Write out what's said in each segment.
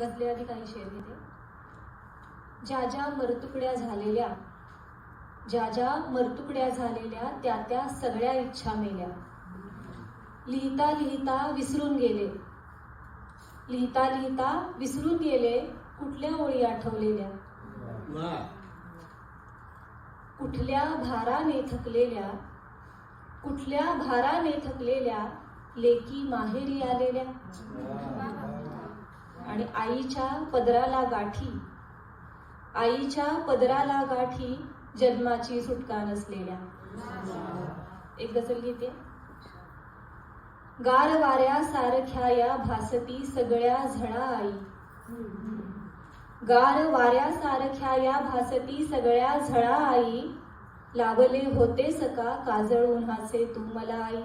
गजले आधी काही शेर घेते. ज्या ज्या मरतुकड्या झालेल्या ज्या ज्या मरतुकड्या झालेल्या त्या त्या सगळ्या इच्छा मेल्या. लिहिता लिहिता विसरून गेले. लिहिता लिहिता विसरून गेले कुठल्या ओळी आठवलेल्या? कुठल्या भाराने थकलेल्या कुठल्या भाराने थकलेल्या लेकी माहेरी आलेल्या? आणि आईच्या पदराला गाठी. आईच्या पदराला गाठी जन्माची सुटका नसलेल्या. एक गजल घेते गार वाऱ्या सारख्या या भासती सगळ्या झळा आई. गार वाऱ्या सारख्या या भासती सगळ्या झळा आई. लावले होते सका काजळ उन्हाचे तू मला आई.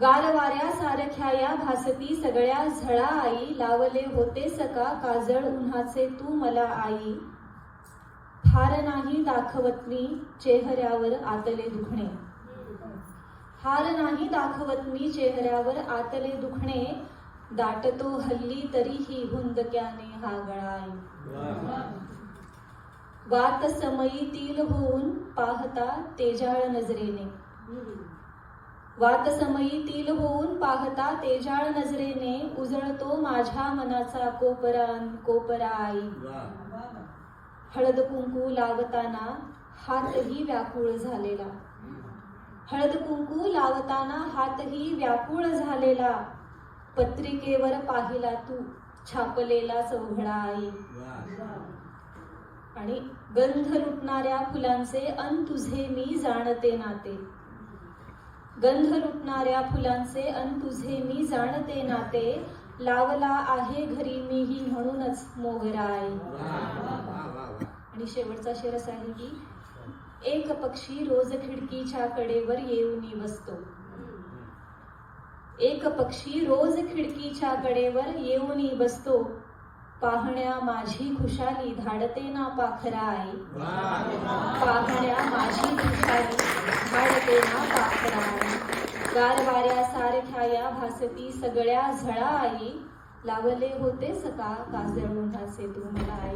वा वाऱ्या सारख्या या भासती सगळ्या झळा आई लावले होते सका काजळ उन्हाचे तू मला आई. फार नाही दाखवत मी चेहऱ्यावर आतले दुखणे. हार नाही दाखवत मी चेहऱ्यावर आतले दुखणे. दाटतो हल्ली तरीही हुंदक्याने हा गळाय वात समयी तील होऊन पाहता तेजाळ नजरेने. वात समयीतील होऊन पाहता तेजाळ नजरेने उजळतो माझ्या मनाचा कोपरा कोपरा आई. हळद कुंकू लावताना हातही व्याकुळ झालेला. हळद कुंकू लावताना हातही व्याकुळ झालेला. पत्रिकेवर पाहिला तू छापलेला चौघडा आई. आणि गंध लुटणाऱ्या फुलांचे अन तुझे मी जाणते नाते. गंध लुटणाऱ्या फुलांचे अन तुझे मी जाणते नाते. लावला आहे घरी मीही म्हणूनच मोगरा आई आणि शेवटचा शेर असा आहे की एक पक्षी रोज खिडकीच्या कडेवर येऊन बसतो एक पक्षी रोज खिडकीच्या कडेवर येऊन बसतो पाहण्या माझी खुशाली धाडते ना पाखरा आई पाहण्या माझी खुशाली ना गार वाऱ्या सारख्या या भासती सगळ्या झळा आई लावले होते सका काजळ उन्हाचे तू मला आई.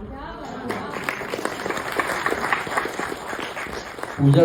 पूजा